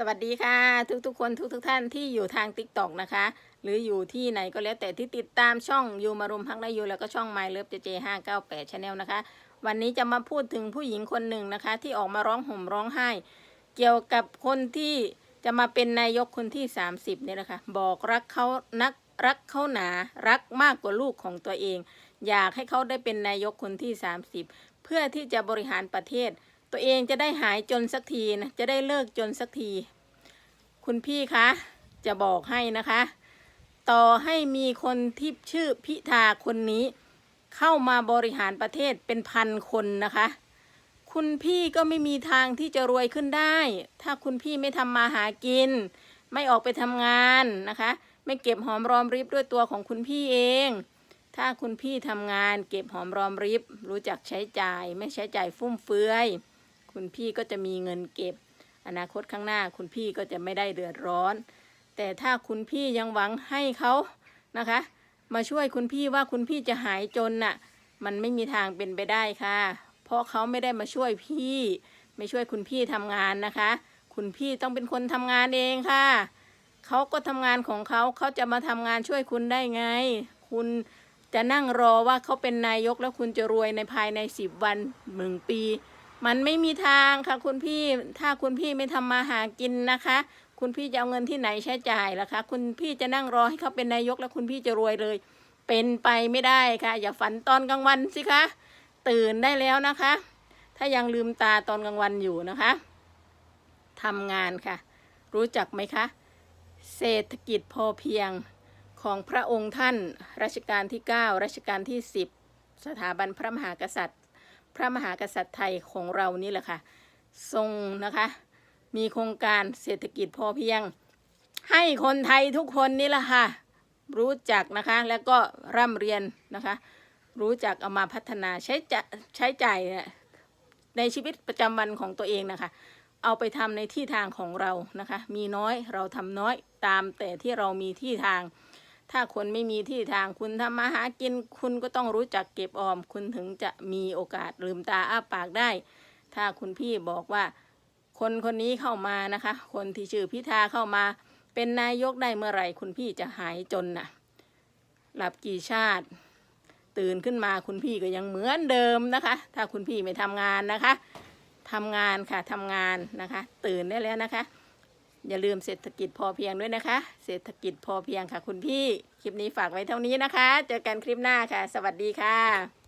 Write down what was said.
สวัสดีค่ะ ทุกทุกๆคนทุกทุกๆท่านที่อยู่ทาง t ิ k t o k นะคะ หรืออยู่ที่ไหนก็แล้วแต่ที่ติดตามช่องยูมารุมพักได้ยูแล้วก็ช่อง My Love JJ 598 Channel นะคะ วันนี้จะมาพูดถึงผู้หญิงคนหนึ่งนะคะ ที่ออกมาร้องห่มร้องไห้ เกี่ยวกับคนที่จะมาเป็นนายกคนที่ 30เนี่ยนะคะ บอกรักเขานักรักเขาหนารักมากกว่าลูกของตัวเอง อยากให้เขาได้เป็นนายกคนที่ 30 เพื่อที่จะบริหารประเทศ ตัวเองจะได้หายจนสักทีนะจะได้เลิกจนสักที คุณพี่คะจะบอกให้นะคะ ต่อให้มีคนที่ชื่อพิธาคนนี้ เข้ามาบริหารประเทศเป็นพันคนนะคะ คุณพี่ก็ไม่มีทางที่จะรวยขึ้นได้ ถ้าคุณพี่ไม่ทำมาหากิน ไม่ออกไปทำงานนะคะ ไม่เก็บหอมรอมริบด้วยตัวของคุณพี่เองถ้าคุณพี่ทำงานเก็บหอมรอมริบ รู้จักใช้จ่าย ไม่ใช้จ่ายฟุ่มเฟือย คุณพี่ก็จะมีเงินเก็บ อนาคตข้างหน้าคุณพี่ก็จะไม่ได้เดือดร้อน แต่ถ้าคุณพี่ยังหวังให้เขานะคะ มาช่วยคุณพี่ว่าคุณพี่จะหายจนน่ะ มันไม่มีทางเป็นไปได้ค่ะ เพราะเขาไม่ได้มาช่วยพี่ ไม่ช่วยคุณพี่ทำงานนะคะ คุณพี่ต้องเป็นคนทำงานเองค่ะเขาก็ทำงานของเขาเขาจะมาทำงานช่วยคุณได้ไง คุณจะนั่งรอว่าเขาเป็นนายกแล้วคุณจะรวยในภายในสิบวันหนึ่งปี มันไม่มีทางค่ะ คุณพี่ถ้าคุณพี่ไม่ทำมาหากินนะคะ คุณพี่จะเอาเงินที่ไหนใช้จ่ายล่ะคะ คุณพี่จะนั่งรอให้เขาเป็นนายกแล้วคุณพี่จะรวยเลย เป็นไปไม่ได้ค่ะ อย่าฝันตอนกลางวันสิคะตื่นได้แล้วนะคะ ถ้ายังลืมตาตอนกลางวันอยู่นะคะทำงานค่ะ รู้จักไหมคะ เศรษฐกิจพอเพียงของพระองค์ท่านรัชกาลที่ 9 รัชกาลที่ 10 สถาบันพระมหากษัตริย์ พระมหากษัตริย์ไทยของเรานี่แหละค่ะ ทรงนะคะ มีโครงการเศรษฐกิจพอเพียง ให้คนไทยทุกคนนี่แหละค่ะ รู้จักนะคะแล้วก็ร่ำเรียนนะคะ รู้จักเอามาพัฒนาใช้จะใช้จ่ายเนี่ยในชีวิตประจำวันของตัวเองนะคะ เอาไปทำในที่ทางของเรานะคะ มีน้อยเราทำน้อยตามแต่ที่เรามีที่ทาง ถ้าคนไม่มีที่ทางคุณทำมาหากิน คุณก็ต้องรู้จักเก็บออม คุณถึงจะมีโอกาสลืมตาอ้าปากได้ ถ้าคุณพี่บอกว่า คนคนนี้เข้ามานะคะ คนที่ชื่อพิธาเข้ามา เป็นนายกได้เมื่อไหร่ คุณพี่จะหายจนน่ะ หลับกี่ชาติ ตื่นขึ้นมาคุณพี่ก็ยังเหมือนเดิมนะคะ ถ้าคุณพี่ไม่ทำงานนะคะทำงานค่ะทำงานนะคะ ตื่นได้แล้วนะคะ อย่าลืมเศรษฐกิจพอเพียงด้วยนะคะ เศรษฐกิจพอเพียงค่ะคุณพี่ คลิปนี้ฝากไว้เท่านี้นะคะ เจอกันคลิปหน้าค่ะ สวัสดีค่ะ